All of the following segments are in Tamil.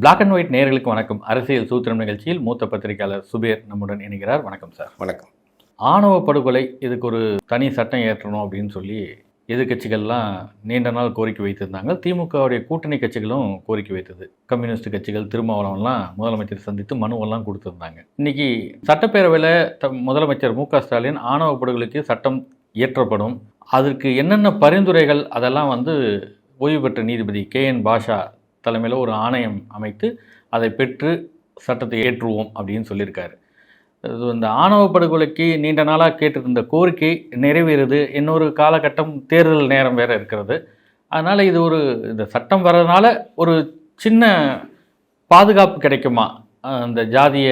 பிளாக் அண்ட் ஒயிட் நேயர்களுக்கு வணக்கம். அரசியல் சூத்திரம் நிகழ்ச்சியில் மூத்த பத்திரிகையாளர் சுபேர் நம்முடன் இணைகிறார். வணக்கம் சார். வணக்கம். ஆணவ படுகொலை இதுக்கு ஒரு தனி சட்டம் ஏற்றணும் அப்படின்னு சொல்லி எதிர்க்கட்சிகள்லாம் நீண்ட நாள் கோரிக்கை வைத்திருந்தாங்க. திமுகவுடைய கூட்டணி கட்சிகளும் கோரிக்கை வைத்தது. கம்யூனிஸ்ட் கட்சிகள் திருமாவளவன்லாம் முதலமைச்சர் சந்தித்து மனுவெல்லாம் கொடுத்துருந்தாங்க. இன்னைக்கு சட்டப்பேரவையில் த முதலமைச்சர் மு க ஸ்டாலின் ஆணவ படுகொலைக்கு சட்டம் இயற்றப்படும். அதற்கு என்னென்ன பரிந்துரைகள் அதெல்லாம் வந்து ஓய்வு பெற்ற நீதிபதி கே என் பாஷா தலைமையில் ஒரு ஆணையம் அமைத்து அதை பெற்று சட்டத்தை ஏற்றுவோம் அப்படின்னு சொல்லியிருக்காரு. இது இந்த ஆணவ படுகொலைக்கு நீண்ட நாளாக கேட்டிருந்த கோரிக்கை நிறைவேறுது. இன்னொரு காலகட்டம் தேர்தல் நேரம் வேறு இருக்கிறது. அதனால் இது ஒரு இந்த சட்டம் வர்றதுனால ஒரு சின்ன பாதுகாப்பு கிடைக்குமா? அந்த ஜாதிய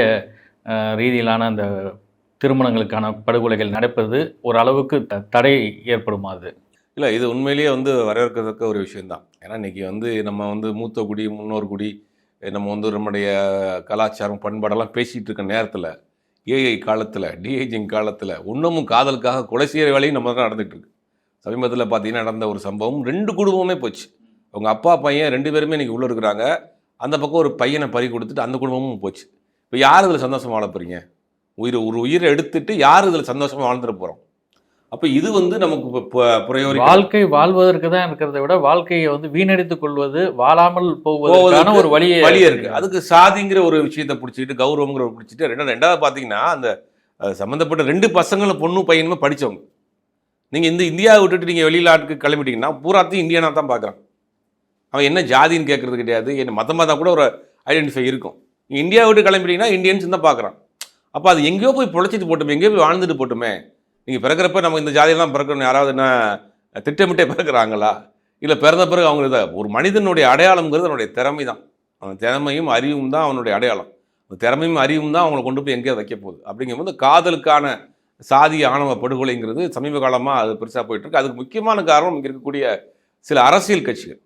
ரீதியிலான அந்த திருமணங்களுக்கான படுகொலைகள் நடப்பது ஓரளவுக்கு த தடை ஏற்படுமா அது? இல்லை இது உண்மையிலேயே வந்து வரவேற்கத்தக்க ஒரு விஷயந்தான் ஏன்னா இன்றைக்கி வந்து நம்ம வந்து மூத்த குடி முன்னோர் குடி நம்ம வந்து நம்முடைய கலாச்சாரம் பண்பாடெல்லாம் பேசிகிட்டு இருக்க நேரத்தில் ஏஐ காலத்தில் டிஏஜிங் காலத்தில் இன்னமும் காதலுக்காக கொலை செய்கிற வேலையும் நம்ம தான் நடந்துகிட்டு இருக்கு. சமீபத்தில் பார்த்தீங்கன்னா நடந்த ஒரு சம்பவம் ரெண்டு குடும்பமே போச்சு. அவங்க அப்பா பையன் ரெண்டு பேருமே இன்றைக்கி உள்ளே இருக்கிறாங்க. அந்த பக்கம் ஒரு பையனை பறி கொடுத்துட்டு அந்த குடும்பமும் போச்சு. இப்போ யார் இதில் சந்தோஷமாக வாழ போகிறீங்க உயிர் ஒரு உயிரை எடுத்துட்டு யார் இதில் சந்தோஷமாக வாழ்ந்துட்டு போகிறோம் அப்போ இது வந்து நமக்கு இப்போ ப- புரையோரி வாழ்க்கை வாழ்வதற்கு தான் இருக்கிறத விட வாழ்க்கையை வந்து வீணடித்துக் கொள்வது வாழாமல் போவதற்கான போவதற்கு ஒரு வழியே வழியே இருக்கு. அதுக்கு சாதிங்கிற ஒரு விஷயத்தை பிடிச்சிட்டு கௌரவங்கிற ஒரு பிடிச்சிட்டு ரெண்டாவது ரெண்டாவது பார்த்தீங்கன்னா அந்த சம்மந்தப்பட்ட ரெண்டு பசங்களும் பொண்ணும் பையனுமே படிச்சவங்க. நீங்கள் இந்த இந்தியாவை விட்டுட்டு நீங்கள் வெளிநாட்டுக்கு கிளம்பிட்டீங்கன்னா பூராத்தையும் இந்தியனா தான் பார்க்குறான் அவன் என்ன ஜாதின்னு கேட்கறது கிடையாது. என்ன மதமாக தான் கூட ஒரு ஐடென்டிஃபை இருக்கும். நீங்க இந்தியாவை விட்டு கிளம்பிட்டீங்கன்னா இந்தியன்ஸ் தான் பார்க்குறான் அப்போ அது எங்கேயோ போய் பொழைச்சிட்டு போட்டுமே எங்கேயோ போய் வாழ்ந்துட்டு போட்டுமே நீங்கள் பிறக்கிறப்ப நம்ம இந்த ஜாதியெல்லாம் பிறக்கணும். யாராவது என்ன திட்டமிட்டே பிறக்கிறாங்களா? இல்லை பிறந்த பிறகு அவங்க இதை ஒரு மனிதனுடைய அடையாளம்ங்கிறது அவனுடைய திறமை தான் அவன் திறமையும் அறிவும் தான் அவனுடைய அடையாளம். அந்த திறமையும் அறிவும் தான் அவங்களை கொண்டு போய் எங்கேயோ வைக்க போகுது. அப்படிங்கும்போது காதலுக்கான சாதி ஆணவ படுகொலைங்கிறது சமீப காலமாக அது பெருசாக போயிட்டுருக்கு. அதுக்கு முக்கியமான காரணம் இங்கே இருக்கக்கூடிய சில அரசியல் கட்சிகள்.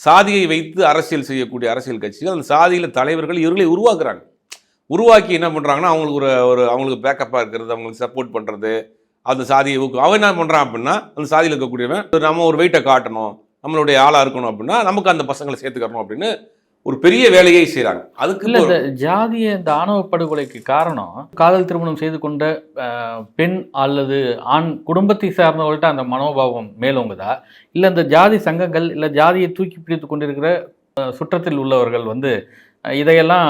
சாதியை வைத்து அரசியல் செய்யக்கூடிய அரசியல் கட்சிகள் அந்த சாதியில் தலைவர்கள் இவர்களை உருவாக்குறாங்க. உருவாக்கி என்ன பண்ணுறாங்கன்னா அவங்களுக்கு ஒரு ஒரு அவங்களுக்கு பேக்கப்பாக இருக்கிறது அவங்களுக்கு சப்போர்ட் பண்ணுறது அந்த சாதியை ஊக்கு அவன் என்ன பண்ணுறான் அப்படின்னா அந்த சாதியில் இருக்கக்கூடியவன் நம்ம ஒரு வெயிட்டை காட்டணும் நம்மளுடைய ஆளாக இருக்கணும் அப்படின்னா நமக்கு அந்த பசங்களை சேர்த்துக்கறணும் அப்படின்னு ஒரு பெரிய வேலையை செய்கிறாங்க அதுக்கு இல்ல இந்த ஜாதிய இந்த ஆணவ படுகொலைக்கு காரணம் காதல் திருமணம் செய்து கொண்ட பெண் அல்லது ஆண் குடும்பத்தை சார்ந்தவர்கள்ட்ட அந்த மனோபாவம் மேலோங்குதா? இல்ல இந்த ஜாதி சங்கங்கள் இல்ல ஜாதியை தூக்கி பிடித்து கொண்டிருக்கிற சுற்றத்தில் உள்ளவர்கள் வந்து இதையெல்லாம்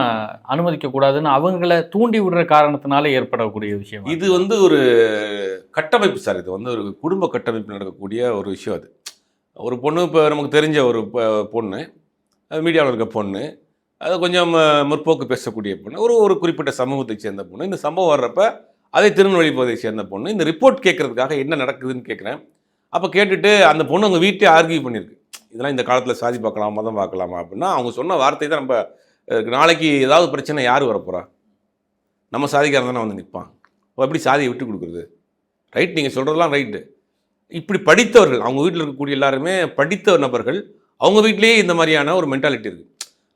அனுமதிக்க கூடாதுன்னு அவங்கள தூண்டி விடுற காரணத்தினால ஏற்படக்கூடிய விஷயம்? இது வந்து ஒரு கட்டமைப்பு சார் இது வந்து ஒரு குடும்ப கட்டமைப்பு நடக்கக்கூடிய ஒரு விஷயம் அது. ஒரு பொண்ணு இப்போ நமக்கு தெரிஞ்ச ஒரு ப- பொண்ணு மீடியாவில் இருக்க பொண்ணு அது கொஞ்சம் முற்போக்கு பேசக்கூடிய பொண்ணு ஒரு ஒரு குறிப்பிட்ட சமூகத்தை சேர்ந்த பொண்ணு. இந்த சம்பவம் வர்றப்ப அதே திருநெல்வேலி பகுதியை சேர்ந்த பொண்ணு இந்த ரிப்போர்ட் கேட்கறதுக்காக என்ன நடக்குதுன்னு கேட்குறேன். அப்போ கேட்டுட்டு அந்த பொண்ணு அவங்க வீட்டே ஆர்கியூ பண்ணியிருக்கு. இதெல்லாம் இந்த காலத்தில் சாதி பார்க்கலாம் மதம் பார்க்கலாமா அப்படின்னா அவங்க சொன்ன வார்த்தை தான் நம்ம நாளைக்கு ஏதாவது பிரச்சனை யார் வரப்போகிறா நம்ம சாதிக்காரன் தானே வந்து நிற்பான். அப்போ எப்படி சாதியை விட்டு கொடுக்குறது? ரைட் நீங்கள் சொல்கிறதெல்லாம் ரைட்டு இப்படி படித்தவர்கள் அவங்க வீட்டில் இருக்கக்கூடிய எல்லாருமே படித்த நபர்கள் அவங்க வீட்டிலேயே இந்த மாதிரியான ஒரு மென்டாலிட்டி இருக்குது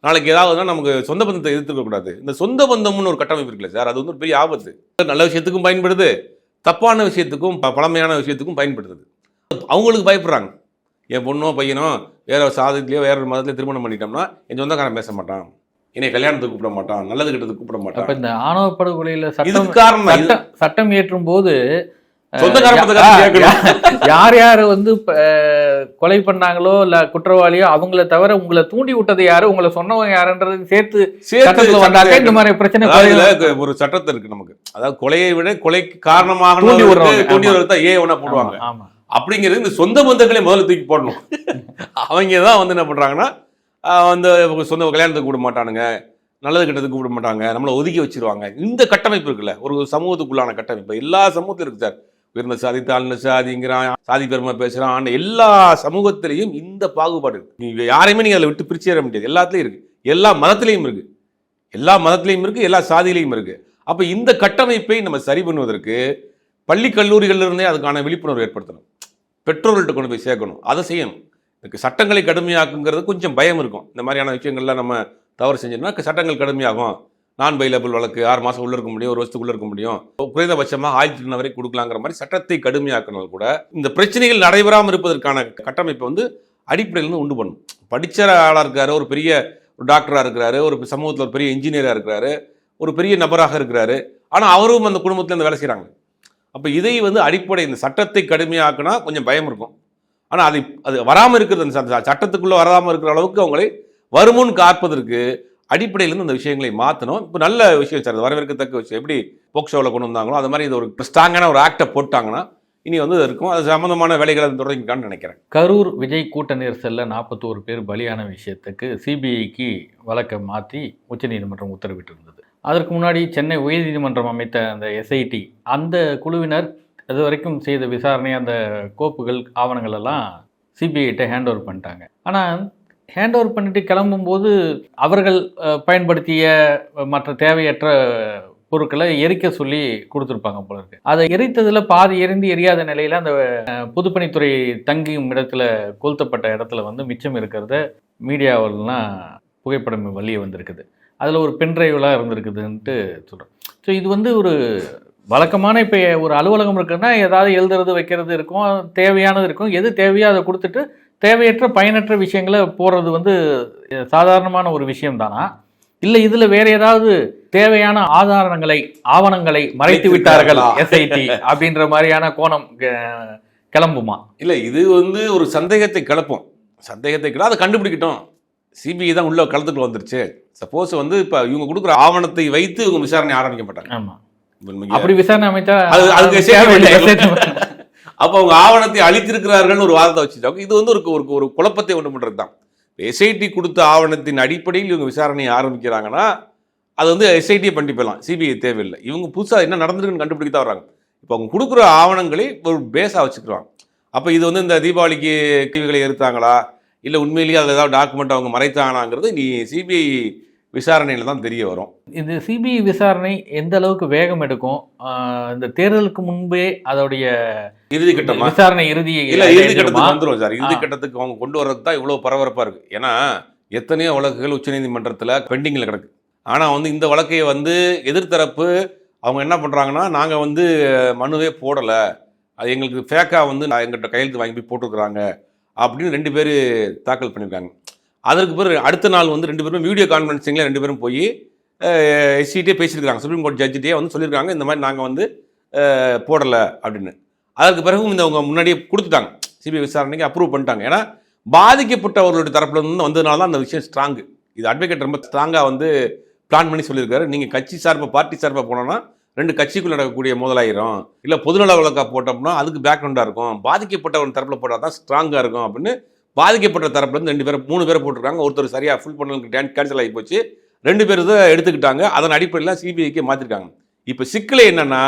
நாளைக்கு ஏதாவதுனா நமக்கு சொந்த பந்தத்தை எதிர்த்துக்க கூடாது. இந்த சொந்த பந்தம்னு ஒரு கட்டமைப்பு இருக்குல்ல சார் அது வந்து ஒரு பெரிய ஆபத்து. நல்ல விஷயத்துக்கும் பயன்படுது தப்பான விஷயத்துக்கும் பழமையான விஷயத்துக்கும் பயன்படுத்துது. அவங்களுக்கு பயப்படுறாங்க. என் பொண்ணோ பையனோ வேற ஒரு சாதத்துலேயோ வேற ஒரு மதத்தில் திருமணம் பண்ணிட்டோம்னா என் சொந்தக்காரன் பேச மாட்டான். என்னை கல்யாணத்துக்கு கூப்பிட மாட்டான் நல்லது கெட்டதுக்கு கூப்பிட மாட்டான். இந்த ஆணவ படுகொலையில காரணம் சட்டம் சட்டம் இயற்றும் போது யார் யார் வந்து கொலை பண்ணாங்களோ இல்ல குற்றவாளியோ அவங்கள தவிர உங்களை தூண்டி விட்டது யாரு? உங்களை சொன்னவங்க யாருன்றது சேர்த்து சேர்த்து வந்தாக்க இந்த மாதிரி பிரச்சனை ஒரு சட்டத்தை இருக்கு நமக்கு. அதாவது கொலையை விட கொலைக்கு காரணமாக தூண்டி விடுறவங்க. விடுறதா ஏ ஒன்றா போடுவாங்க. அப்படிங்கிறது இந்த சொந்த பந்தங்களே முதல்ல தூக்கி போடணும். அவங்க தான் வந்து என்ன பண்றாங்கன்னா வந்து சொந்த கல்யாணத்துக்கு கூப்பிட மாட்டானுங்க நல்லது கெட்டதுக்கு கூப்பிட மாட்டாங்க நம்மளை ஒதுக்கி வச்சிருவாங்க. இந்த கட்டமைப்பு இருக்குல்ல ஒரு சமூகத்துக்குள்ளான கட்டமைப்பு. எல்லா சமூகத்திலும் இருக்கு சார். உயர்ந்த சாதி தாழ்ந்த சாதிங்கிறான் சாதி பெருமை பேசுகிறான் எல்லா சமூகத்திலையும் இந்த பாகுபாடு இருக்கு. நீங்க யாரையுமே நீங்கள் அதில் விட்டு பிரிச்சேற முடியாது. எல்லாத்துலேயும் இருக்குது எல்லா மதத்திலையும் இருக்குது எல்லா மதத்திலையும் இருக்குது எல்லா சாதியிலையும் இருக்குது அப்போ இந்த கட்டமைப்பை நம்ம சரி பண்ணுவதற்கு பள்ளி கல்லூரிகளிலிருந்தே அதுக்கான விழிப்புணர்வு ஏற்படுத்தணும். பெற்றோர்கள்ட்ட கொண்டு போய் சேர்க்கணும். அதை செய்யணும். இதுக்கு சட்டங்களை கடுமையாக்குங்கிறது கொஞ்சம் பயம் இருக்கும். இந்த மாதிரியான விஷயங்கள்லாம் நம்ம தவறு செஞ்சோம்னா சட்டங்கள் கடுமையாகும். நான் பைலபிள் வழக்கு ஆறு மாதம் உள்ள இருக்க முடியும் ஒரு வருஷத்துக்குள்ளே இருக்க முடியும். குறைந்தபட்சமாக ஆயிரத்தி தண்டனை வரை கொடுக்கலாங்கிற மாதிரி சட்டத்தை கடுமையாக்கினால் கூட இந்த பிரச்சனைகள் நடைபெறாமல் இருப்பதற்கான கட்டமைப்பை வந்து அடிப்படையிலிருந்து உண்டு பண்ணும். படித்த ஆளாக இருக்காரு ஒரு பெரிய ஒரு டாக்டராக இருக்கிறாரு ஒரு சமூகத்தில் ஒரு பெரிய இன்ஜினியராக இருக்கிறாரு ஒரு பெரிய நபராக இருக்கிறாரு. ஆனால் அவரும் அந்த குடும்பத்தில் இருந்து வேலை செய்கிறாங்க அப்போ இதை வந்து அடிப்படை இந்த சட்டத்தை கடுமையாக்குனா கொஞ்சம் பயம் இருக்கும். ஆனால் அது அது வராமல் இருக்கிறது அந்த சட்டத்துக்குள்ளே வராமல் இருக்கிற அளவுக்கு அவங்களை வருமுன் காப்பதற்கு அடிப்படையிலேருந்து அந்த விஷயங்களை மாற்றணும் இப்போ நல்ல விஷயம் சார் வரவேற்கத்தக்க விஷயம். எப்படி போக்ஸோவில் கொண்டு வந்தாங்களோ அது மாதிரி இது ஒரு ஸ்ட்ராங்கான ஒரு ஆக்டை போட்டாங்கன்னா இனி வந்து இருக்கும். அது சம்மந்தமான வேலைகளை தொடங்கிக்கான்னு நினைக்கிறேன். கரூர் விஜய் கூட்ட நெரிசலில் நாற்பத்தோரு பேர் பலியான விஷயத்துக்கு சிபிஐக்கு வழக்கை மாற்றி உச்சநீதிமன்றம் உத்தரவிட்டிருந்தது. அதற்கு முன்னாடி சென்னை உயர்நீதிமன்றம் அமைத்த அந்த எஸ்ஐடி அந்த குழுவினர் அது வரைக்கும் செய்த விசாரணை அந்த கோப்புகள் ஆவணங்கள் எல்லாம் சிபிஐட்ட ஹேண்ட் ஓவர் பண்ணிட்டாங்க. ஆனால் ஹேண்ட் ஓவர் பண்ணிட்டு கிளம்பும்போது அவர்கள் பயன்படுத்திய மற்ற தேவையற்ற பொருட்களை எரிக்க சொல்லி கொடுத்துருப்பாங்க போல இருக்கு. அதை எரித்ததில் பாதி எரிந்து எரியாத நிலையில் அந்த பொதுப்பணித்துறை தங்கியும் இடத்துல கொளுத்தப்பட்ட இடத்துல வந்து மிச்சம் இருக்கிறத மீடியாவிலாம் புகைப்படம் வெளியே வந்திருக்குது. அதில் ஒரு பென்ட்ரைவெலாம் இருந்திருக்குதுன்ட்டு சொல்கிறேன் ஸோ இது வந்து ஒரு வழக்கமான இப்போ ஒரு அலுவலகம் இருக்குன்னா ஏதாவது எழுதுறது வைக்கிறது இருக்கும் தேவையானது இருக்கும். எது தேவையோ அதை கொடுத்துட்டு தேவையற்ற பயனற்ற விஷயங்களை போடுறது வந்து சாதாரணமான ஒரு விஷயம் தானா இல்லை இதில் வேற ஏதாவது தேவையான ஆதாரங்களை ஆவணங்களை மறைத்து விட்டார்கள் எஸ்ஐடி அப்படின்ற மாதிரியான கோணம் கிளம்புமா? இல்லை இது வந்து ஒரு சந்தேகத்தை கிளப்பும். சந்தேகத்தை கிளப்ப அதை கண்டுபிடிக்கட்டும். சிபிஐ தான் உள்ள களத்துக்குள்ள வந்துருச்சு. சப்போஸ் வந்து இப்போ இவங்க கொடுக்குற ஆவணத்தை வைத்து இவங்க விசாரணை ஆரம்பிக்க மாட்டாங்க ஆமா. இப்ப நீங்க- அப்படி விசாரணை அமைச்சா அது- அதுக்கு. அப்போ அவங்க ஆவணத்தை அழித்திருக்கிறார்கள் ஒரு வாதத்தை வச்சுட்டாங்க இது வந்து ஒரு ஒரு ஒரு குழப்பத்தை ஒன்று பண்ணுறது தான். எஸ்ஐடி கொடுத்த ஆவணத்தின் அடிப்படையில் இவங்க விசாரணையை ஆரம்பிக்கிறாங்கன்னா அது வந்து எஸ்ஐடியை பண்ணி போயிடலாம். சிபிஐ தேவையில்லை. இவங்க புதுசாக என்ன நடந்திருக்குன்னு கண்டுபிடிக்க தான் வராங்க. இப்போ அவங்க கொடுக்குற ஆவணங்களை ஒரு பேஸாக வச்சுக்கிறாங்க. அப்போ இது வந்து இந்த தீபாவளிக்கு கேள்விகளை எடுத்தாங்களா இல்லை உண்மையிலேயே அதில் ஏதாவது டாக்குமெண்ட் அவங்க மறைத்தாங்களாங்கிறது நீ சிபிஐ விசாரணையில் தான் தெரிய வரும். இது சிபிஐ விசாரணை எந்த அளவுக்கு வேகம் எடுக்கும்? இந்த தேர்தலுக்கு முன்பே அதோடைய இறுதி கட்டமா? விசாரணை இறுதி இல்ல இறுதி அடைஞ்சிருமா? கட்டத்துக்கு வந்துரும் சார். இறுதி ஆ. கட்டத்துக்கு அவங்க கொண்டு வர்றது தான் இவ்வளவு பரபரப்பா இருக்கு. ஏன்னா எத்தனையோ வழக்குகள் உச்சநீதிமன்றத்துல பெண்டிங்ல கிடக்கு. ஆனா வந்து இந்த வழக்கை வந்து எதிர்த்தரப்பு அவங்க என்ன பண்றாங்கன்னா நாங்க வந்து மனுவே போடல. அது எங்களுக்கு ஃபேக்கா வந்து நான் எங்கிட்ட கையெழுத்து வாங்கி போய் போட்டிருக்கிறாங்க அப்படின்னு ரெண்டு பேர் தாக்கல் பண்ணியிருக்காங்க அதற்கு பிறகு அடுத்த நாள் வந்து ரெண்டு பேரும் வீடியோ கான்ஃபரன்சிங்கில் ரெண்டு பேரும் போய் எஸ்சிட்டே பேசியிருக்காங்க சுப்ரீம் கோர்ட் ஜட்ஜிட்டே வந்து சொல்லியிருக்காங்க இந்த மாதிரி நாங்கள் வந்து போடலை அப்படின்னு. அதற்கு பிறகும் இந்த அவங்க முன்னாடியே கொடுத்துட்டாங்க. சிபிஐ விசாரணைக்கு அப்ரூவ் பண்ணிட்டாங்க. ஏன்னா பாதிக்கப்பட்டவர்களுடைய தரப்புல இருந்து வந்ததுனால தான் அந்த விஷயம் ஸ்ட்ராங்கு இது அட்வொகேட் ரொம்ப ஸ்ட்ராங்காக வந்து பிளான் பண்ணி சொல்லியிருக்காரு. நீங்கள் கட்சி சார்பாக பார்ட்டி சார்பாக போனோன்னா ரெண்டு கட்சிக்குள்ள நடக்கக்கூடிய முதலாயிரம். இல்லை பொதுநல வழக்காக போட்டோம்னா அதுக்கு பேக்ரவுண்டாக இருக்கும். பாதிக்கப்பட்டவன் தரப்பில் போட்டால் தான் ஸ்ட்ராங்காக இருக்கும் அப்படின்னு பாதிக்கப்பட்ட தரப்புலேருந்து ரெண்டு பேரும் மூணு பேர் போட்டிருக்காங்க. ஒருத்தர் சரியாக ஃபுல் பண்ணலுக்கு கேன்சல் ஆகி போச்சு. ரெண்டு பேர் தான் எடுத்துக்கிட்டாங்க. அதன் அடிப்படையில் சிபிஐக்கு மாற்றிருக்காங்க இப்போ சிக்கலை என்னென்னா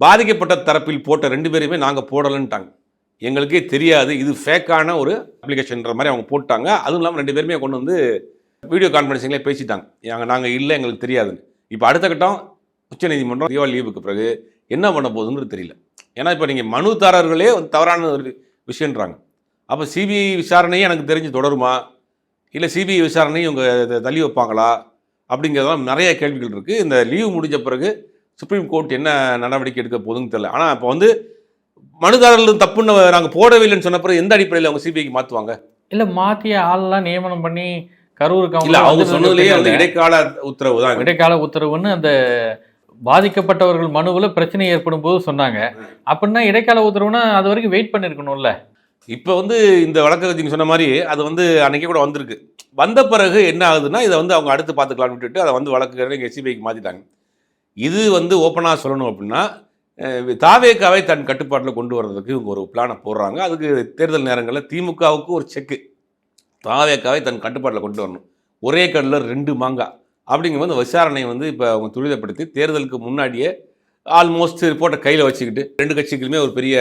பாதிக்கப்பட்ட தரப்பில் போட்ட ரெண்டு பேருமே நாங்கள் போடலைன்ட்டாங்க. எங்களுக்கே தெரியாது. இது ஃபேக்கான ஒரு அப்ளிகேஷன்ற மாதிரி அவங்க போட்டாங்க. அதுவும் இல்லாமல் ரெண்டு பேருமே கொண்டு வந்து வீடியோ கான்ஃபரன்சிங்லேயே பேசிட்டாங்க. நாங்கள் நாங்கள் இல்லை எங்களுக்கு தெரியாதுன்னு. இப்போ அடுத்த கட்டம் உச்சநீதிமன்றம் தீபாவளி லீவுக்கு பிறகு என்ன பண்ண போகுதுங்கிறது தெரியல. ஏன்னா இப்போ நீங்கள் மனுதாரர்களே வந்து தவறான ஒரு விஷயன்றாங்க அப்போ சிபிஐ விசாரணையே எனக்கு தெரிஞ்சு தொடருமா? இல்லை சிபிஐ விசாரணையும் இவங்க தள்ளி வைப்பாங்களா? அப்படிங்கிறதெல்லாம் நிறைய கேள்விகள் இருக்குது இந்த லீவு முடிஞ்ச பிறகு சுப்ரீம் கோர்ட் என்ன நடவடிக்கை எடுக்க போகுதுன்னு தெரியல. ஆனால் இப்போ வந்து மனுதாரர்கள் தப்புன்னு நாங்கள் போடவே இல்லைன்னு சொன்ன பிறகு எந்த அடிப்படையில் அவங்க சிபிஐக்கு மாற்றுவாங்க இல்ல மாத்திய ஆள்லாம் நியமனம் பண்ணி கரூருக்கு இல்லை அவங்க சொன்னதுலேயே தெரியல. இடைக்கால உத்தரவு தான். இடைக்கால உத்தரவுன்னு அந்த பாதிக்கப்பட்டவர்கள் மனுவுல பிரச்சனை ஏற்படும் போது சொன்னாங்க. அப்படின்னா இடைக்கால உத்தரவுனா அது வரைக்கும் வெயிட் பண்ணிருக்கணும்ல. இப்போ வந்து இந்த வழக்கு நீங்கள் சொன்ன மாதிரி அது வந்து அன்றைக்கே கூட வந்திருக்கு. வந்த பிறகு என்ன ஆகுதுன்னா இதை வந்து அவங்க அடுத்து பார்த்துக்கலாம்னு விட்டுட்டு அதை வந்து வழக்கு எஸ்சிபிஐக்கு மாற்றிட்டாங்க இது வந்து ஓப்பனாக சொல்லணும் அப்படின்னா தாவேக்காவை தன் கட்டுப்பாட்டில் கொண்டு வர்றதுக்கு இவங்க ஒரு பிளானை போடுறாங்க. அதுக்கு தேர்தல் நேரங்களில் திமுகவுக்கு ஒரு செக்கு தாவேக்காவை தன் கட்டுப்பாட்டில் கொண்டு வரணும். ஒரே கல்லில் ரெண்டு மாங்காய் அப்படிங்கும்போது இந்த விசாரணை வந்து இப்போ அவங்க துரிதப்படுத்தி தேர்தலுக்கு முன்னாடியே ஆல்மோஸ்ட் ரிப்போர்ட்டை கையில் வச்சுக்கிட்டு ரெண்டு கட்சிகளுமே ஒரு பெரிய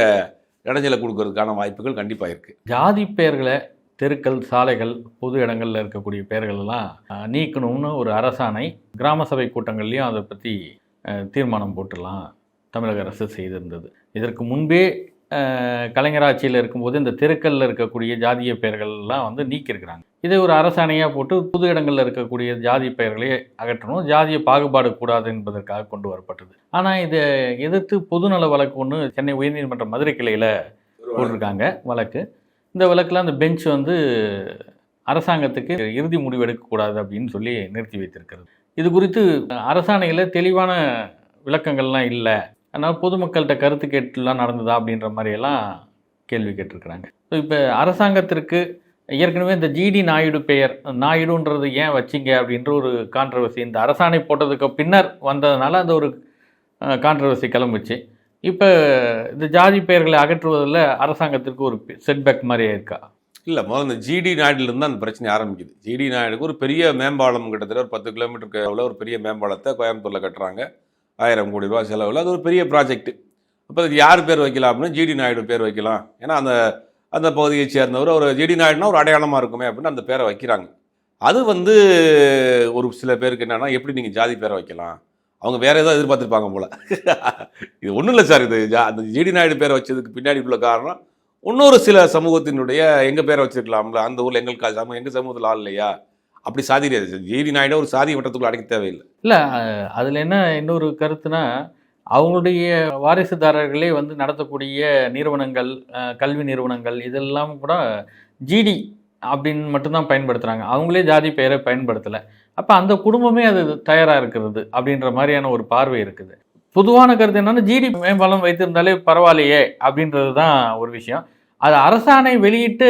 இடைஞ்சலை கொடுக்கறதுக்கான வாய்ப்புகள் கண்டிப்பாக இருக்குது ஜாதி பெயர்களை தெருக்கள் சாலைகள் பொது இடங்களில் இருக்கக்கூடிய பெயர்கள் எல்லாம் நீக்கணும்னு ஒரு அரசாணை கிராம சபை கூட்டங்கள்லையும் அதை பற்றி தீர்மானம் போட்டுடலாம் தமிழக அரசு செய்திருந்தது. இதற்கு முன்பே கலைஞராட்சியில் இருக்கும்போது இந்த தெருக்களில் இருக்கக்கூடிய ஜாதிய பெயர்கள் எல்லாம் வந்து நீக்கியிருக்கிறாங்க. இதை ஒரு அரசாணையாக போட்டு பொது இடங்களில் இருக்கக்கூடிய ஜாதி பெயர்களை அகற்றணும். ஜாதிய பாகுபாடு கூடாது என்பதற்காக கொண்டு வரப்பட்டது. ஆனால் இதை எதிர்த்து பொதுநல வழக்கு ஒன்று சென்னை உயர்நீதிமன்ற மதுரை கிளையில் போட்டிருக்காங்க வழக்கு. இந்த வழக்கில் அந்த பெஞ்ச் வந்து அரசாங்கத்துக்கு இறுதி முடிவு எடுக்கக்கூடாது அப்படின்னு சொல்லி நிறுத்தி வைத்திருக்கிறது. இது குறித்து அரசாணையில் தெளிவான விளக்கங்கள்லாம் இல்லை. அதனால் பொதுமக்கள்கிட்ட கருத்து கேட்டுலாம் நடந்ததா அப்படின்ற மாதிரியெல்லாம் கேள்வி கேட்டிருக்கிறாங்க. ஸோ இப்போ அரசாங்கத்திற்கு ஏற்கனவே இந்த ஜிடி நாயுடு பெயர் நாயுடுன்றது ஏன் வச்சிங்க அப்படின்ற ஒரு கான்ட்ரவர்சி இந்த அரசாணை போட்டதுக்கு பின்னர் வந்ததுனால அந்த ஒரு கான்ட்ரவர்சி கிளம்புச்சு. இப்போ இந்த ஜாதி பெயர்களை அகற்றுவதில் அரசாங்கத்திற்கு ஒரு செட்பேக் மாதிரியே இருக்கா இல்லை முதல்ல இந்த ஜிடி நாயுடுலேருந்து அந்த பிரச்சனை ஆரம்பிக்குது. ஜிடி நாயுடுக்கு ஒரு பெரிய மேம்பாலம் கிட்டத்தட்ட ஒரு பத்து கிலோமீட்டருக்கு அளவில் ஒரு பெரிய மேம்பாலத்தை கோயம்புத்தூரில் கட்டுறாங்க. ஆயிரம் கோடி ரூபா செலவில். அது ஒரு பெரிய ப்ராஜெக்ட் அப்போ அதுக்கு யார் பேர் வைக்கலாம் அப்படின்னு ஜிடி நாயுடு பேர் வைக்கலாம். ஏன்னா அந்த அந்த பகுதியை சேர்ந்தவர். ஒரு ஜிடி நாயுடுனா ஒரு அடையாளமாக இருக்குமே அப்படின்னு அந்த பேரை வைக்கிறாங்க. அது வந்து ஒரு சில பேருக்கு என்னென்னா எப்படி நீங்கள் ஜாதி பேரை வைக்கலாம்? அவங்க வேற ஏதோ எதிர்பார்த்துருப்பாங்க போல். இது ஒன்றும் இல்லை சார் இது ஜா- அந்த ஜிடி நாயுடு பேரை வச்சதுக்கு பின்னாடி உள்ள காரணம் இன்னொரு சில சமூகத்தினுடைய எங்கள் பேரை வச்சிருக்கலாம்ல அந்த ஊரில் எங்களுக்கு சமூகம் எங்கள் சமூகத்தில் ஆள் இல்லையா? அப்படி சாதி கிடையாது ஜிடி நாயுடு ஒரு சாதி வட்டத்துக்குள்ள அடைக்க தேவையில்லை. இல்லை அதில் என்ன இன்னொரு கருத்துனா அவங்களுடைய வாரிசுதாரர்களே வந்து நடத்தக்கூடிய நிறுவனங்கள் கல்வி நிறுவனங்கள் இதெல்லாம் கூட ஜிடி அப்படின்னு மட்டும்தான் பயன்படுத்துகிறாங்க அவங்களே ஜாதி பெயரை பயன்படுத்தலை. அப்போ அந்த குடும்பமே அது தயாராக இருக்கிறது அப்படின்ற மாதிரியான ஒரு பார்வை இருக்குது. பொதுவான கருத்து என்னன்னா ஜிடி மேம்பாலம் வைத்திருந்தாலே பரவாயில்லையே அப்படின்றது தான் ஒரு விஷயம். அது அரசாணை வெளியிட்டு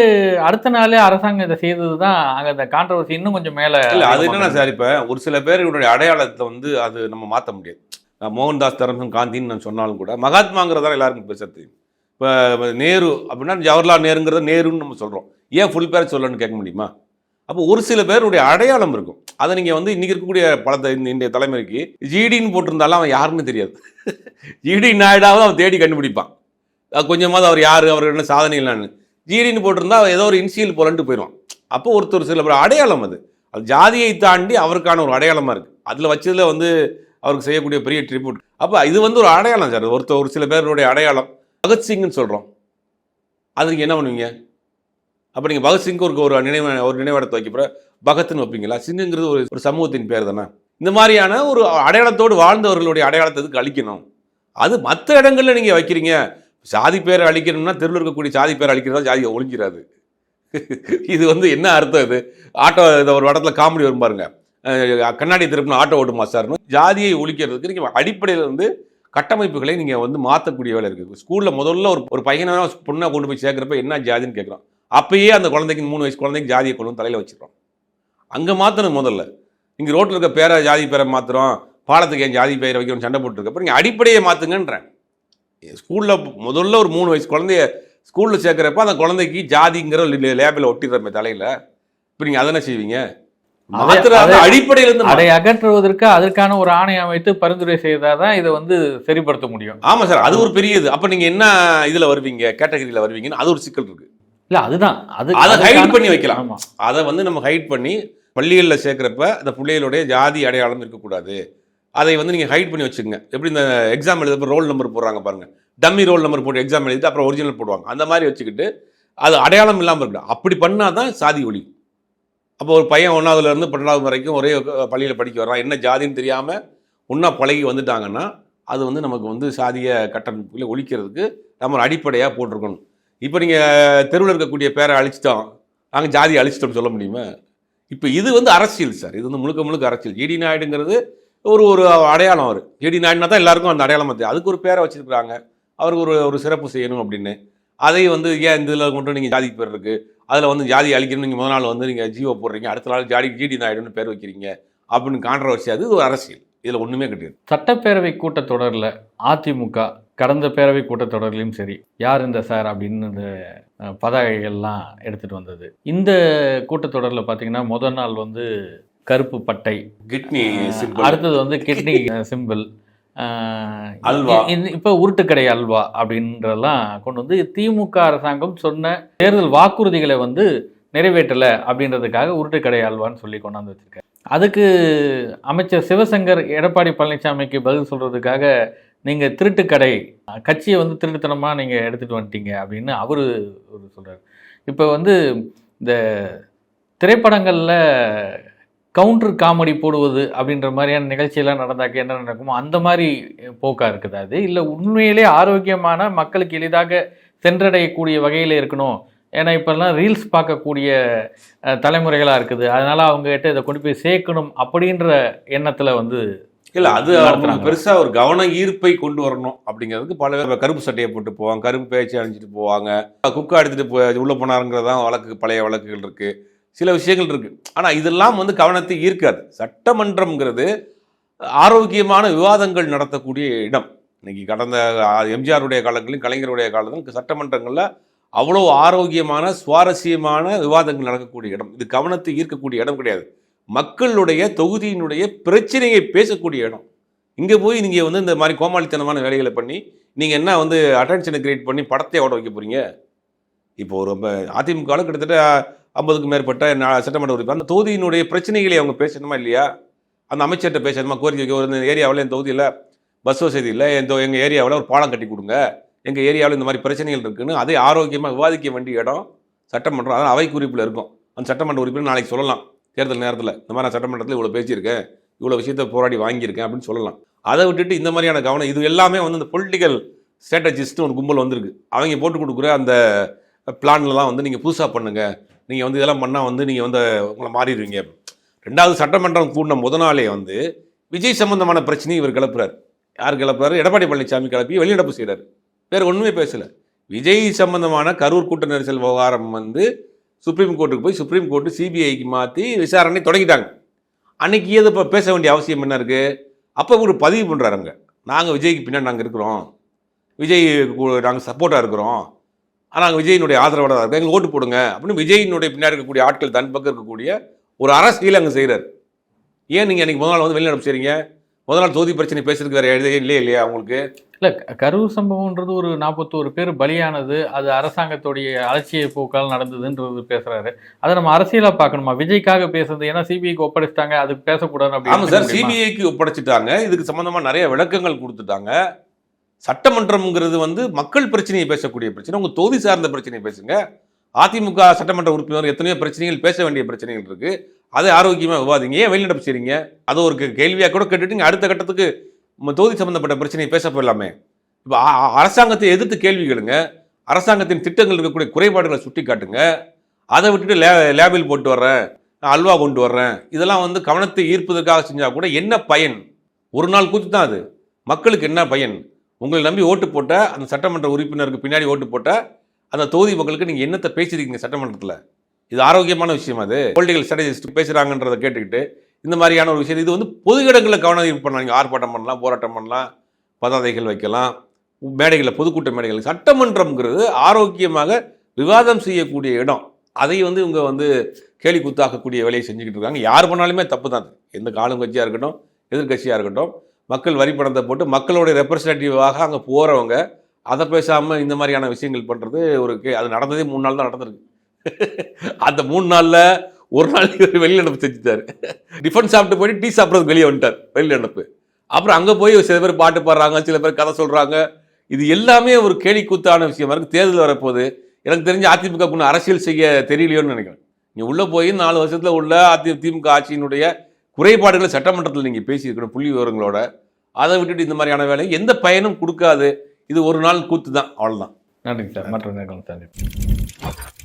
அடுத்த நாளே அரசாங்கம் இதை செய்தது தான் அங்கே அந்த கான்ட்ரவர்சி இன்னும் கொஞ்சம் மேலே இல்லை அது என்னன்னா சார் இப்போ ஒரு சில பேருடைய அடையாளத்தை வந்து அது நம்ம மாற்ற முடியாது. மோகன்தாஸ் தரம்சந்த் காந்தின்னு நான் சொன்னாலும் கூட மகாத்மாங்கிறதால எல்லாருக்கும் பேச தெரியும். இப்போ நேரு அப்படின்னா ஜவஹர்லால் நேருங்கிறத நேருன்னு நம்ம சொல்கிறோம் ஏன் ஃபுல் பேர் சொல்லணும்னு கேட்க முடியுமா? அப்போ ஒரு சில பேருடைய அடையாளம் இருக்கும். அதை நீங்கள் வந்து இன்றைக்கி இருக்கக்கூடிய பல இந்த- இன்றைய தலைமுறைக்கு ஜிடின்னு போட்டிருந்தாலும் அவன் யாருன்னு தெரியாது. ஜிடி நாயுடாவது அவன் தேடி கண்டுபிடிப்பான். கொஞ்சமாவது அவர் யார் அவர் என்ன சாதனை இல்லைன்னு. ஜிடின்னு போட்டிருந்தா அவன் ஏதோ ஒரு இன்சியல் போலன்ட்டு போயிடுவான். அப்போ ஒருத்தர் சில பேர் அடையாளம் அது. அது ஜாதியை தாண்டி அவருக்கான ஒரு அடையாளமாக இருக்குது அதில் வச்சதில் வந்து அவருக்கு செய்யக்கூடிய பெரிய ட்ரிபியூட் அப்போ இது வந்து ஒரு அடையாளம் சார். ஒருத்தர் ஒரு சில பேருடைய அடையாளம். பகத்சிங்னு சொல்கிறோம் அதுக்கு என்ன பண்ணுவீங்க? அப்போ நீங்கள் பகத்சிங்க்கு ஒரு ஒரு நினைவு ஒரு நினைவிடத்தை வைக்கப்போ பகத்னு வைப்பீங்களா? சிங்குங்கிறது ஒரு ஒரு சமூகத்தின் பேர் தானே. இந்த மாதிரியான ஒரு அடையாளத்தோடு வாழ்ந்தவர்களுடைய அடையாளத்தை இதுக்கு அழிக்கணும்? அது மற்ற இடங்களில் நீங்கள் வைக்கிறீங்க. சாதி பேரை அழிக்கணும்னா தெருவில் இருக்கக்கூடிய சாதி பேரை அழிக்கிறதா ஜாதியை ஒழிஞ்சிடாது. இது வந்து என்ன அர்த்தம் இது? ஆட்டோ இதை ஒரு இடத்துல காமெடி வரும் பாருங்கள் கண்ணாடி திருப்பின ஆட்டோ ஓட்டுமா சார்னு ஜாதியை ஒழிக்கிறதுக்கு நீங்கள் அடிப்படையில் வந்து கட்டமைப்புகளை நீங்கள் வந்து மாற்றக்கூடிய வேலை இருக்குது ஸ்கூலில் முதல்ல ஒரு ஒரு பையனை பொண்ணை கொண்டு போய் சேர்க்குறப்ப என்ன ஜாதின்னு கேட்குறோம் அப்பயே அந்த குழந்தைக்கு மூணு வயசு குழந்தைக்கு ஜாதியை கொண்டு தலையில் வச்சிடறோம் அங்கே மாற்றணும் முதல்ல. இங்கே ரோட்டில் இருக்க பேரை ஜாதி பேரை மாற்றுறோம் பாலத்துக்கு என் ஜாதி பெயரை வைக்கணும் சண்டை போட்டுருக்கப்ப நீங்கள் அடிப்படையை மாற்றுங்கன்றேன் ஸ்கூலில் முதல்ல ஒரு மூணு வயசு குழந்தைய ஸ்கூலில் சேர்க்குறப்ப அந்த குழந்தைக்கு ஜாதிங்கிற லேபில் ஒட்டிடுறமே தலையில். இப்போ நீங்கள் அதை என்ன செய்வீங்க? அடிப்படையிலேருந்து அதை அகற்றுவதற்கு அதற்கான ஒரு ஆணையம் அமைத்து பரிந்துரை செய்தாதான் இதை வந்து சரிப்படுத்த முடியும். ஆமாம் சார் அது ஒரு பெரிய இது அப்போ நீங்கள் என்ன இதில் வருவீங்க? கேட்டகரியில் வருவீங்கன்னு அது ஒரு சிக்கல் இருக்குது இல்ல அதுதான். அது அதை ஹைட் பண்ணி வைக்கலாம். ஆமா. அதை வந்து நம்ம ஹைட் பண்ணி பள்ளிகளில் சேர்க்குறப்ப அந்த பிள்ளைகளுடைய ஜாதி அடையாளம் இருக்கக்கூடாது. அதை வந்து நீங்கள் ஹைட் பண்ணி வச்சுக்கோங்க. எப்படி இந்த எக்ஸாம் எழுதப்போ ரோல் நம்பர் போடுறாங்க பாருங்க. டம்மி ரோல் நம்பர் போட்டு எக்ஸாம் எழுதிட்டு அப்புறம் ஒரிஜினல் போடுவாங்க. அந்த மாதிரி வச்சுக்கிட்டு அது அடையாளம் இல்லாமல் இருக்கணும் அப்படி பண்ணால் தான் சாதி ஒளி. அப்போ ஒரு பையன் ஒன்றாவதுலேருந்து பன்னெண்டாவது வரைக்கும் ஒரே பள்ளியில் படிக்க வர்றான். என்ன ஜாதின்னு தெரியாமல் ஒன்றா பழகி வந்துட்டாங்கன்னா அது வந்து நமக்கு வந்து சாதிய கட்டமைப்புகளை ஒழிக்கிறதுக்கு நம்ம அடிப்படையாக போட்டிருக்கணும். இப்போ நீங்கள் தெருவில் இருக்கக்கூடிய பேரை அழிச்சிட்டோம். நாங்கள் ஜாதி அழிச்சிட்டோம்னு சொல்ல முடியுமா? இப்போ இது வந்து அரசியல் சார். இது வந்து முழுக்க முழுக்க அரசியல். ஜிடி நாயுடுங்கிறது ஒரு ஒரு அடையாளம் அவர். ஜிடி நாயுடுனா தான் எல்லாருக்கும் அந்த அடையாளம் தெரியும். அதுக்கு ஒரு பேரை வச்சுருக்குறாங்க. அவருக்கு ஒரு ஒரு சிறப்பு செய்யணும் அப்படின்னு. அதை வந்து ஏன் இந்த இதில் கொண்டு நீங்கள் ஜாதி பேர் இருக்குது அதில் வந்து ஜாதி அழிக்கணும் நீங்கள் முதல் நாள் வந்து நீங்கள் ஜீவோ போடுறீங்க. அடுத்த நாள் ஜாடி ஜிடி நாயுடுன்னு பேர் வைக்கிறீங்க. அப்படின்னு கான்ட்ரவர்சி அது ஒரு அரசியல். இதில் ஒன்றுமே கிடையாது சட்டப்பேரவை கூட்டத்தொடரில் அதிமுக கடந்த பேரவை கூட்டத்தொடர்லையும் சரி யார் இந்த சார் அப்படின்னு இந்த பதாகைகள்லாம் எடுத்துட்டு வந்தது. இந்த கூட்டத்தொடரில் பார்த்தீங்கன்னா முதல் நாள் வந்து கருப்பு பட்டை. கிட்னி அடுத்தது வந்து கிட்னி சிம்பிள் அல்வா. இப்போ உருட்டுக்கடை அல்வா அப்படின்றதெல்லாம் கொண்டு வந்து திமுக அரசாங்கம் சொன்ன தேர்தல் வாக்குறுதிகளை வந்து நிறைவேற்றலை அப்படின்றதுக்காக உருட்டுக்கடை அல்வான்னு சொல்லி கொண்டாந்து வச்சிருக்காரு அதுக்கு அமைச்சர் சிவசங்கர் எடப்பாடி பழனிசாமிக்கு பதில் சொல்றதுக்காக நீங்க திருட்டுக்கடை கட்சியை வந்து திருட்டுத்தனமா நீங்க எடுத்துட்டு வந்துட்டீங்க அப்படின்னு அவரு ஒரு சொல்றாரு இப்போ வந்து இந்த திரைப்படங்கள்ல கவுண்டர் காமெடி போடுவது அப்படின்ற மாதிரியான நிகழ்ச்சியெல்லாம் நடந்தாக்க என்ன நடக்குமோ அந்த மாதிரி போக்கா இருக்குது அது. இல்லை உண்மையிலே ஆரோக்கியமான மக்களுக்கு எளிதாக சென்றடையக்கூடிய வகையில் இருக்கணும். ஏன்னா இப்போல்லாம் ரீல்ஸ் பார்க்கக்கூடிய அஹ், தலைமுறைகளா இருக்குது. அதனால அவங்க கிட்ட இதை கொண்டு போய் சேர்க்கணும் அப்படின்ற எண்ணத்துல வந்து இல்ல அது நடத்துறாங்க. அவங்களுக்கு பெருசா ஒரு கவன ஈர்ப்பை கொண்டு வரணும் அப்படிங்கிறதுக்கு பல பேர் கருப்பு சட்டையை போட்டு போவாங்க. கருப்பு பேச்சு அணிஞ்சிட்டு போவாங்க. குக்கா எடுத்துட்டு போய் உள்ள போனாருங்கிறதான் வழக்கு பழைய வழக்குகள் இருக்கு. சில விஷயங்கள் இருக்குது ஆனால் இதெல்லாம் வந்து கவனத்தை ஈர்க்காது. சட்டமன்றம்ங்கிறது ஆரோக்கியமான விவாதங்கள் நடத்தக்கூடிய இடம். இன்னைக்கு கடந்த எம்ஜிஆருடைய காலங்களிலும் கலைஞருடைய காலத்திலும் சட்டமன்றங்களில் அவ்வளோ ஆரோக்கியமான சுவாரஸ்யமான விவாதங்கள் நடக்கக்கூடிய இடம். இது கவனத்தை ஈர்க்கக்கூடிய இடம் கிடையாது. மக்களுடைய தொகுதியினுடைய பிரச்சனையை பேசக்கூடிய இடம். இங்கே போய் நீங்கள் வந்து இந்த மாதிரி கோமாளித்தனமான வேலைகளை பண்ணி நீங்கள் என்ன வந்து அட்டென்ஷனை கிரியேட் பண்ணி படத்தை ஓட வைக்க போகிறீங்க இப்போ ஒரு அதிமுகவில் கிட்டத்தட்ட ஐம்பதுக்கு மேற்பட்ட சட்டமன்ற உறுப்பினர். அந்த தொகுதியினுடைய பிரச்சனைகளை அவங்க பேசணுமா இல்லையா? அந்த அமைச்சர்கிட்ட பேசணுமா? கோரிக்கை வைக்க, ஒரு இந்த ஏரியாவில் என் தொகுதியில் பஸ் வசதி இல்லை. என் எங்கள் ஏரியாவில் ஒரு பாலம் கட்டி கொடுங்க. எங்கள் ஏரியாவில் இந்த மாதிரி பிரச்சனைகள் இருக்குன்னு அதை ஆரோக்கியமாக விவாதிக்க வேண்டிய இடம் சட்டமன்றம். அதான் அவை குறிப்பில் இருக்கும். அந்த சட்டமன்ற உறுப்பினர் நாளைக்கு சொல்லலாம். தேர்தல் நேரத்தில் இந்த மாதிரி நான் சட்டமன்றத்தில் இவ்வளோ பேசியிருக்கேன். இவ்வளோ விஷயத்தை போராடி வாங்கியிருக்கேன் அப்படின்னு சொல்லலாம். அதை விட்டுட்டு இந்த மாதிரியான கவனம் இது எல்லாமே வந்து இந்த பொலிட்டிக்கல் ஸ்ட்ராட்டஜிஸ்ட்டு ஒரு கும்பல் வந்திருக்கு. அவங்க போட்டு கொடுக்குற அந்த பிளான்லாம் வந்து நீங்கள் புதுசாக பண்ணுங்கள் நீங்கள் வந்து இதெல்லாம் பண்ணால் வந்து நீங்கள் வந்து உங்களை மாறிடுவீங்க. ரெண்டாவது சட்டமன்றம் கூடின முத நாளே வந்து விஜய் சம்பந்தமான பிரச்சனையை இவர் கிளப்புறாரு. யார் கிளப்புறாரு? எடப்பாடி பழனிசாமி கிளப்பி வெளிநடப்பு செய்கிறார் வேறு ஒன்றுமே பேசலை. விஜய் சம்பந்தமான கரூர் கூட்ட நெரிசல் விவகாரம் வந்து சுப்ரீம் கோர்ட்டுக்கு போய் சுப்ரீம் கோர்ட்டு சிபிஐக்கு மாற்றி விசாரணை தொடங்கிட்டாங்க. அன்னைக்கு எது இப்போ பேச வேண்டிய அவசியம் என்ன இருக்குது அப்போ ஒரு பதிவு பண்ணுறாரு அங்கே. நாங்கள் விஜய்க்கு பின்னாடி நாங்கள் இருக்கிறோம். விஜய் நாங்கள் சப்போர்ட்டாக இருக்கிறோம். ஆனால் விஜயினுடைய ஆதரவாளராக இருக்கோம் எங்களுக்கு ஓட்டு போடுங்க. அப்படின்னு விஜயினுடைய பின்னாடி இருக்கக்கூடிய ஆட்கள் தன் பக்கம் இருக்கக்கூடிய ஒரு அரசியல் அங்கே செய்கிறார் ஏன் நீங்கள் அன்றைக்கி முதல் நாள் வந்து வெளிநடப்பு செய்கிறீங்க முதல் நாள் தொகுதி பிரச்சனை பேசுறதுக்கு வேறு எழுதே இல்லையே இல்லையா உங்களுக்கு? இல்ல கரூர் சம்பவம்ன்றது ஒரு நாற்பத்தோரு பேர் பலியானது அது அரசாங்கத்துடைய அலட்சிய போக்கால் நடந்ததுன்றது பேசுறாரு. அதை நம்ம அரசியலா பார்க்கணுமா? விஜய்க்காக பேசுறது ஏன்னா சிபிஐக்கு ஒப்படைச்சிட்டாங்க அதுக்கு பேசக்கூடாது ஆமாம் சார் அப்படின்னு சிபிஐக்கு ஒப்படைச்சிட்டாங்க. இதுக்கு சம்மந்தமாக நிறைய விளக்கங்கள் கொடுத்துட்டாங்க. சட்டமன்றம்ங்கிறது வந்து மக்கள் பிரச்சனையை பேசக்கூடிய பிரச்சனை உங்கள் தொகுதி சார்ந்த பிரச்சனையை பேசுங்க. அதிமுக சட்டமன்ற உறுப்பினர் எத்தனையோ பிரச்சனைகள் பேச வேண்டிய பிரச்சனைகள் இருக்கு. அதை ஆரோக்கியமாக விவாதிங்க. ஏன் வெளிநடப்பு செய்றீங்க? அது ஒரு கேள்வியாக கூட கேட்டுட்டு அடுத்த கட்டத்துக்கு தொகுதி சம்பந்தப்பட்ட பிரச்சனையை பேச போயிடலாமே. இப்போ அரசாங்கத்தை எதிர்த்து கேள்வி கேளுங்க. அரசாங்கத்தின் திட்டங்கள் இருக்கக்கூடிய குறைபாடுகளை சுட்டி காட்டுங்க அதை விட்டுட்டு லே லேபிள் போட்டு வர்றேன் நான் அல்வா கொண்டு வர்றேன். இதெல்லாம் வந்து கவனத்தை ஈர்ப்பதற்காக செஞ்சால் கூட என்ன பயன்? ஒரு நாள் கூத்து தான் அது. மக்களுக்கு என்ன பயன்? உங்களை நம்பி ஓட்டு போட்ட அந்த சட்டமன்ற உறுப்பினருக்கு பின்னாடி ஓட்டு போட்ட அந்த தொகுதி மக்களுக்கு நீங்கள் என்னத்தை பேசியிருக்கீங்க சட்டமன்றத்தில்? இது ஆரோக்கியமான விஷயம் அது பொலிட்டிக்கல் ஸ்ட்ராட்டஜிஸ்ட் பேசுகிறாங்கன்றதை கேட்டுக்கிட்டு இந்த மாதிரியான ஒரு விஷயம். இது வந்து பொது இடங்களில் கவனம் ஈர்ப்பு பண்ணலாம். நீங்கள் ஆர்ப்பாட்டம் பண்ணலாம் போராட்டம் பண்ணலாம் பதாதைகள் வைக்கலாம் மேடைகளில் பொதுக்கூட்ட மேடைகள் சட்டமன்றம்ங்கிறது ஆரோக்கியமாக விவாதம் செய்யக்கூடிய இடம். அதை வந்து இவங்க வந்து கேலி கூத்தாக்கக்கூடிய வேலையை செஞ்சுக்கிட்டு இருக்காங்க. யார் பண்ணாலுமே தப்பு தான் எந்த காலும் கட்சியாக இருக்கட்டும் எதிர்கட்சியாக இருக்கட்டும் மக்கள் வரி பணத்தை போட்டு மக்களுடைய ரெப்ரசன்டேட்டிவாக அங்கே போகிறவங்க அதை பேசாமல் இந்த மாதிரியான விஷயங்கள் பண்ணுறது ஒரு கே அது நடந்ததே மூணு நாள் தான் நடந்திருக்கு. அந்த மூணு நாளில் ஒரு நாள் இவர் வெளிநடப்பு செஞ்சுட்டார். டிஃபன் சாப்பிட்டு போயிட்டு டீ சாப்பிட்றதுக்கு வெளியே வந்துட்டார் வெளிநடப்பு அப்புறம் அங்கே போய் சில பேர் பாட்டு பாடுறாங்க சில பேர் கதை சொல்கிறாங்க இது எல்லாமே ஒரு கேலி கூத்தான விஷயமா இருக்குது தேர்தல் வரப்போகுது. எனக்கு தெரிஞ்ச அதிமுக இன்னும் அரசியல் செய்ய தெரியலையோன்னு நினைக்கிறேன். நீ உள்ளே போய் நாலு வருஷத்தில் உள்ள அதி திமுக ஆட்சியினுடைய குறைபாடுகளை சட்டமன்றத்தில் நீங்கள் பேசியிருக்கணும் புள்ளி விவரங்களோட. அதை விட்டுட்டு இந்த மாதிரியான வேலை எந்த பயனும் கொடுக்காது. இது ஒரு நாள் கூத்து தான் அவ்வளோதான் நன்றிங்க சார். மற்ற நேரம் சந்திப்போம்